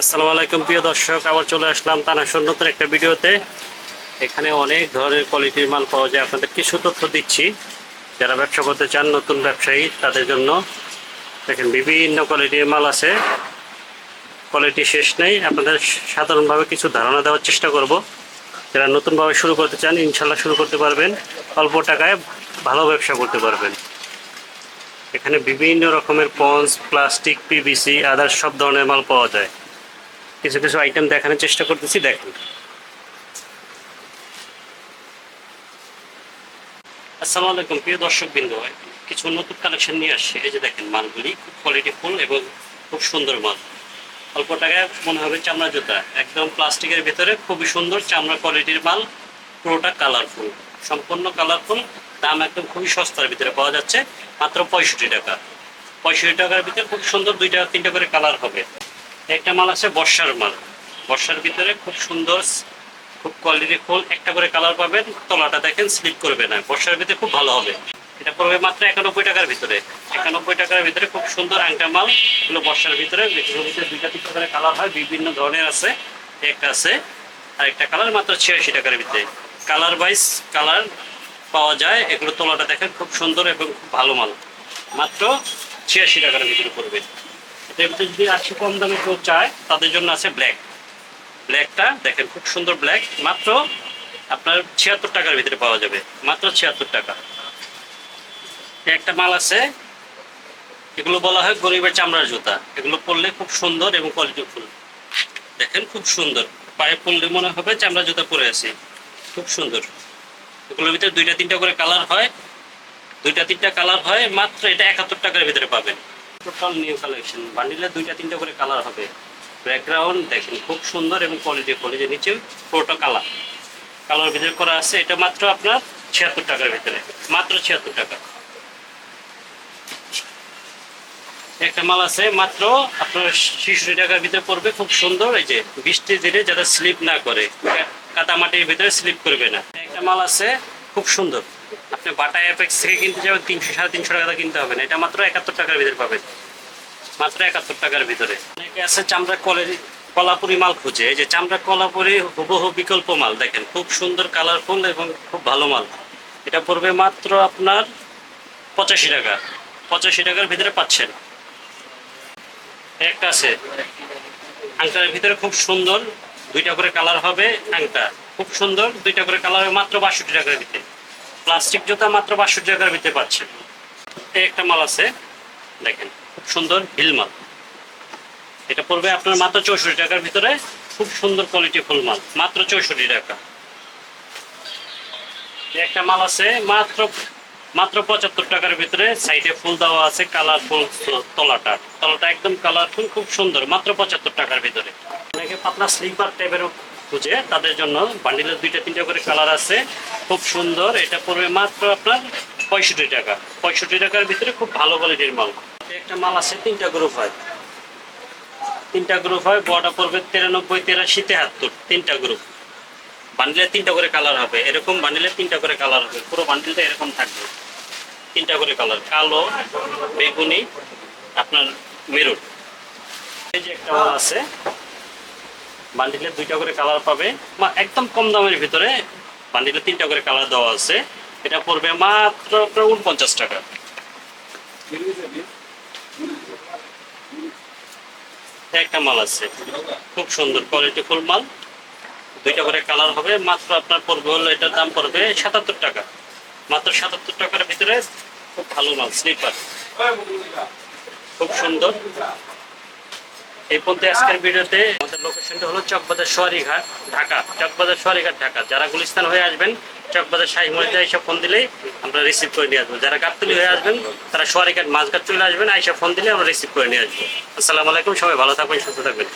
আসসালামু আলাইকুম, প্রিয় দর্শক। আবার চলে আসলাম তানাশোর নতুন একটা ভিডিওতে। এখানে অনেক ধরনের কোয়ালিটির মাল পাওয়া যায়। আপনাদের কিছু তথ্য দিচ্ছি। যারা ব্যবসা করতে চান, নতুন ব্যবসায়ী, তাদের জন্য। দেখেন, বিভিন্ন কোয়ালিটির মাল আছে। কোয়ালিটি শেষ নেই। আপনাদের সাধারণভাবে কিছু ধারণা দেওয়ার চেষ্টা করব। যারা নতুনভাবে শুরু করতে চান ইনশাল্লাহ শুরু করতে পারবেন। অল্প টাকায় ভালো ব্যবসা করতে পারবেন। এখানে বিভিন্ন রকমের পন্স প্লাস্টিক পিভিসি আদার সব ধরনের মাল পাওয়া যায়। কিছু কিছু আইটেম দেখানোর চেষ্টা করতেছি, দেখেন। আসসালামু আলাইকুম, প্রিয় দর্শক বিন্দু কিছু নতুন কালেকশন নিয়ে আসছে। এই যে দেখেন, মালগুলি খুব কোয়ালিটি ফুল এবং খুব সুন্দর মাল। অল্প টাকায় মনে হবে চামড়া জুতা। একদম প্লাস্টিকের ভিতরে খুবই সুন্দর চামড়া কোয়ালিটির মাল। পুরোটা কালারফুল সম্পূর্ণ কালারফুল দাম একদম খুবই সস্তার ভিতরে পাওয়া যাচ্ছে। মাত্র পঁয়ষট্টি টাকা। পঁয়ষট্টি টাকার ভিতরে খুব সুন্দর দুইটা, তিনটা করে কালার হবে। একটা মাল আছে বর্ষার মাল। বর্ষার ভিতরে খুব সুন্দর, খুব কোয়ালিটি ফুল। একটা করে কালার পাবেন, তলাটা দেখেন স্লিপ করবে না। বর্ষার ভিতরে খুব ভালো হবে। এটা পড়বে মাত্র একানব্বই টাকার ভিতরে। একানব্বই টাকার ভিতরে খুব সুন্দর আংটা মাল। এগুলো বর্ষার ভিতরে ভিতরে দুইটা তিনটা করে কালার হয়, বিভিন্ন ধরনের আছে। একটা আছে আর একটা কালার মাত্র ছিয়াশি টাকার ভিতরে। কালার ওয়াইজ কালার পাওয়া যায়। এগুলো তলাটা দেখেন খুব সুন্দর এবং খুব ভালো মাল। মাত্র ছিয়াশি টাকার ভিতরে পড়বে। এটার যদি আশি কম দামে কেউ চায়, তাদের জন্য আছে ব্ল্যাক ব্ল্যাকটা দেখেন খুব সুন্দর ব্ল্যাক মাত্র আপনার ছিয়াত্তর টাকার ভিতরে পাওয়া যাবে। মাত্র ছিয়াত্তর টাকা। একটা মাল আছে। এগুলো বলা হয় গরিবের চামড়ার জুতা। এগুলো পরলে খুব সুন্দর এবং কোয়ালিটি ফুল। দেখেন খুব সুন্দর। পায়ে পরলে মনে হবে চামড়া জুতা পরে আছি। খুব সুন্দর। এগুলোর ভিতরে দুইটা তিনটা করে কালার হয়। দুইটা তিনটা কালার হয়। মাত্র এটা একাত্তর টাকার ভিতরে পাবেন। টোটাল নিউ কালেকশন বান্ডিলে দুইটা, তিনটা করে কালার হবে। ব্যাকগ্রাউন্ড দেখেন, খুব সুন্দর এবং কোয়ালিটি যে নিচে পুরোটা কালার কালার ভিতরে করা আছে, এটা মাত্র আপনার ছিয়াত্তর টাকার ভিতরে। মাত্র ছিয়াত্তর টাকা। একটা মাল আছে, মাত্র আপনার শিশুটি টাকার ভিতরে পড়বে, খুব সুন্দর। এই যে বৃষ্টি দিলে যাতে স্লিপ না করে কাদা মাটির ভিতরে স্লিপ করবে না। একটা মাল আছে, খুব সুন্দর। আপনি বাটা অ্যাপেক্স থেকে কিনতে যাবেন তিনশো, সাড়ে তিনশো টাকা কিনতে হবে না। এটা মাত্র একাত্তর টাকার ভিতরে পাবেন। মাত্র একাত্তর টাকার ভিতরে। অনেকে আছে চামড়া কলের কলাপুরি মাল খুঁজে। যে চামড়া কলাপুরি হুবহু বিকল্প মাল, দেখেন, খুব সুন্দর কালারফুল এবং খুব ভালো মাল। এটা পড়বে মাত্র আপনার পঁচাশি টাকা। পঁচাশি টাকার ভিতরে পাচ্ছেন। একটা আছে। আংটার ভিতরে খুব সুন্দর, দুইটা করে কালার হবে আংটা। খুব সুন্দর, দুইটা করে কালার হবে মাত্র বাষট্টি টাকার ভিতরে। প্লাস্টিক জুতা মাত্র বাষট্টি টাকার ভিতরে পাচ্ছেন এই একটা মাল আছে, দেখেন খুব সুন্দর হিল মাল। এটা পড়বে আপনার মাত্র চৌষট্টি টাকার ভিতরে, খুব সুন্দর কোয়ালিটি ফুল মাল, মাত্র চৌষট্টি টাকা। একটা মাল আছে, মাত্র মাত্র পঁচাত্তর টাকার ভিতরে, সাইডে ফুল দেওয়া আছে কালারফুল তলাটা। তলাটা একদম কালারফুল খুব সুন্দর, মাত্র পঁচাত্তর টাকার ভিতরে। অনেকে পাতলা স্লিপার টাইপেরও খুঁজে তাদের জন্য বান্ডিলের দুইটা, তিনটা করে কালার আছে। খুব সুন্দর। এটা পড়বে মাত্র আপনার পঁয়ষট্টি টাকা। পঁয়ষট্টি টাকার ভিতরে খুব ভালো কোয়ালিটির মাল। একটা মাল আছে, তিনটা গ্রুপ হয়। তিনটা গ্রুপ হয় বড়টা পড়বে তিরানব্বই, তেরাশি, তেহাত্তর। তিনটা গ্রুপ। বান্ডিলে তিনটা করে কালার হবে। এরকম বান্ডিলে তিনটা করে কালার হবে। পুরো বান্ডিলটা এরকম থাকবে। তিনটা করে কালার। কালো, বেগুনি, আপনার মেরুন। এই যে একটা মাল আছে। বান্ডিলে দুইটা করে কালার পাবে। মা, একদম কম দামের ভিতরে বান্ডিলে তিনটা করে কালার দেওয়া আছে। এটা পড়বে মাত্র আপনার উনপঞ্চাশ টাকা। একটা মাল আছে। খুব সুন্দর কোয়ালিটি ফুল মাল। দুইটা করে কালার হবে। মাত্র আপনার পড়বে হলো, এটার দাম পড়বে সাতাত্তর টাকা। মাত্র সাতাত্তর টাকার ভিতরে খুব ভালো মাল স্লিপার খুব সুন্দর। এই পর্যন্ত আজকের ভিডিওতে লোকেশনটা হলো চকবাজার সোয়ারিঘাট, ঢাকা। চকবাজার সোয়ারিঘাট, ঢাকা। যারা গুলিস্তান হয়ে আসবেন, চকবাজার শাহী মসজিদে আইসা ফোন দিলেই আমরা রিসিভ করে নিয়ে আসব। যারা গাবতলি হয়ে আসবেন, তারা সোয়ারিঘাট মাঝঘাট চলে আসবেন, আইসা ফোন দিলে আমরা রিসিভ করে নিয়ে আসব। আসসালামু আলাইকুম, সবাই ভালো থাকবেন, সুস্থ থাকবেন।